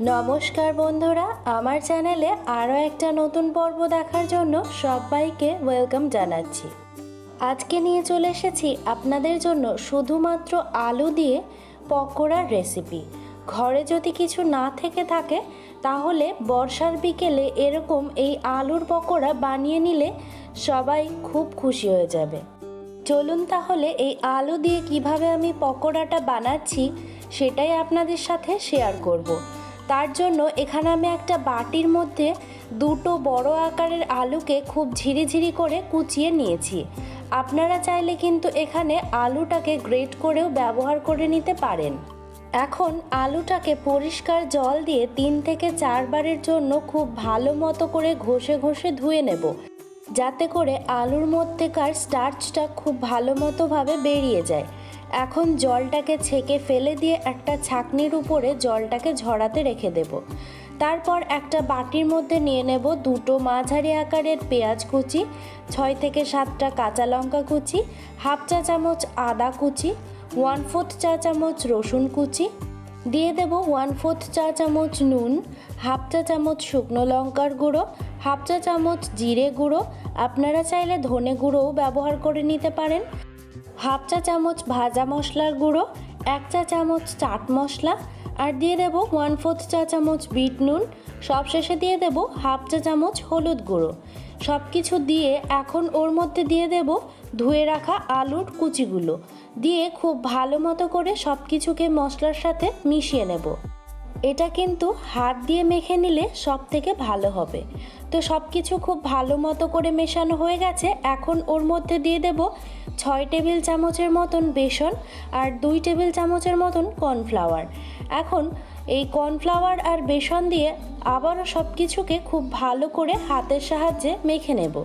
নমস্কার বন্ধুরা, আমার চ্যানেলে আরও একটা নতুন পর্ব দেখার জন্য সবাইকে ওয়েলকাম জানাচ্ছি। আজকে নিয়ে চলে এসেছি আপনাদের জন্য শুধুমাত্র আলু দিয়ে পকোড়ার রেসিপি ঘরে যদি কিছু না থেকে থাকে, তাহলে বর্ষার বিকেলে এরকম এই আলুর পকোড়া বানিয়ে নিলে সবাই খুব খুশি হয়ে যাবে। চলুন তাহলে এই আলু দিয়ে কীভাবে আমি পকোড়াটা বানাচ্ছি, সেটাই আপনাদের সাথে শেয়ার করব। তার জন্য এখানে আমি একটা বাটির মধ্যে দুটো বড় আকারের আলুকে খুব ঝিরিঝিরি করে কুচিয়ে নিয়েছি। আপনারা চাইলে কিন্তু এখানে আলুটাকে গ্রেট করেও ব্যবহার করে নিতে পারেন। এখন আলুটাকে পরিষ্কার জল দিয়ে তিন থেকে চারবারের জন্য খুব ভালো মতো করে ঘষে ঘষে ধুয়ে নেব। যাতে করে আলুর মধ্যেকার স্টার্চটা খুব ভালো মতোভাবে বেরিয়ে যায়। এখন জলটাকে ছেঁকে ফেলে দিয়ে একটা ছাকনির উপরে জলটাকে ঝরাতে রেখে দেব। তারপর একটা বাটির মধ্যে নিয়ে নেব দুটো মাঝারি আকারের পেঁয়াজ কুচি, ছয় থেকে সাতটা কাঁচা লঙ্কা কুচি, হাফ চা চামচ আদা কুচি ওয়ান ফোর্থ চা চামচ রসুন কুচি দিয়ে দেব ওয়ান ফোর্থ চা চামচ নুন হাফ চা চামচ শুকনো লঙ্কার গুঁড়ো হাফ চা চামচ জিরে গুঁড়ো। আপনারা চাইলে ধনে গুঁড়োও ব্যবহার করে নিতে পারেন। হাফ চা চামচ ভাজা মশলার গুঁড়ো, এক চা চামচ চাট মশলা। আর দিয়ে দেব ওয়ান ফোর্থ চা চামচ বিট নুন। সবশেষে দিয়ে দেব হাফ চা চামচ হলুদ গুঁড়ো। সব কিছু দিয়ে এখন ওর মধ্যে দিয়ে দেব ধুয়ে রাখা আলুর কুচিগুলো। দিয়ে খুব ভালো মতো করে সব কিছুকে মশলার সাথে মিশিয়ে নেব। এটা কিন্তু হাত দিয়ে মেখে নিলে সব থেকে ভালো হবে। তো সব কিছু খুব ভালো মতো করে মেশানো হয়ে গেছে। এখন ওর মধ্যে দিয়ে দেব ছয় টেবিল চামচের মতন বেসন আর দুই টেবিল চামচের মতন কর্নফ্লাওয়ার। এখন এই কর্নফ্লাওয়ার আর বেসন দিয়ে আবারও সব কিছুকে খুব ভালো করে হাতের সাহায্যে মেখে নেব।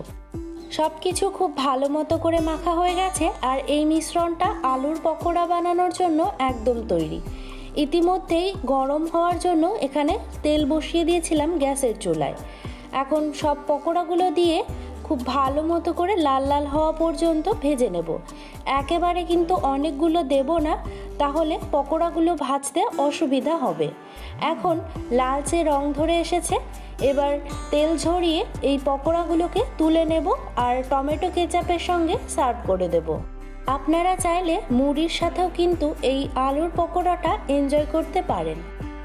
সব কিছু খুব ভালো মতো করে মাখা হয়ে গেছে আর এই মিশ্রণটা আলুর পকোড়া বানানোর জন্য একদম তৈরি। ইতিমধ্যেই গরম হওয়ার জন্য এখানে তেল বসিয়ে দিয়েছিলাম গ্যাসের চুলায়। এখন সব পকোড়াগুলো দিয়ে খুব ভালো মতো করে লাল লাল হওয়া পর্যন্ত ভেজে নেব। একেবারে কিন্তু অনেকগুলো দেব না, তাহলে পকোড়াগুলো ভাজতে অসুবিধা হবে। এখন লালচে রং ধরে এসেছে, এবার তেল ঝরিয়ে এই পকোড়াগুলোকে তুলে নেব আর টমেটো কেচাপের সঙ্গে সার্ভ করে দেব। আপনারা চাইলে মুড়ির সাথেও কিন্তু এই আলুর পকোড়াটা এনজয় করতে পারেন।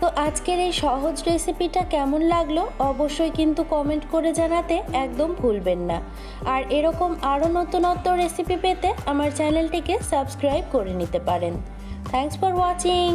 তো আজকের এই সহজ রেসিপিটা কেমন লাগল অবশ্যই কিন্তু কমেন্ট করে জানাতে একদম ভুলবেন না। আর এরকম আরও নতুনত্ব রেসিপি পেতে আমার চ্যানেলটিকে সাবস্ক্রাইব করে নিতে পারেন। Thanks for watching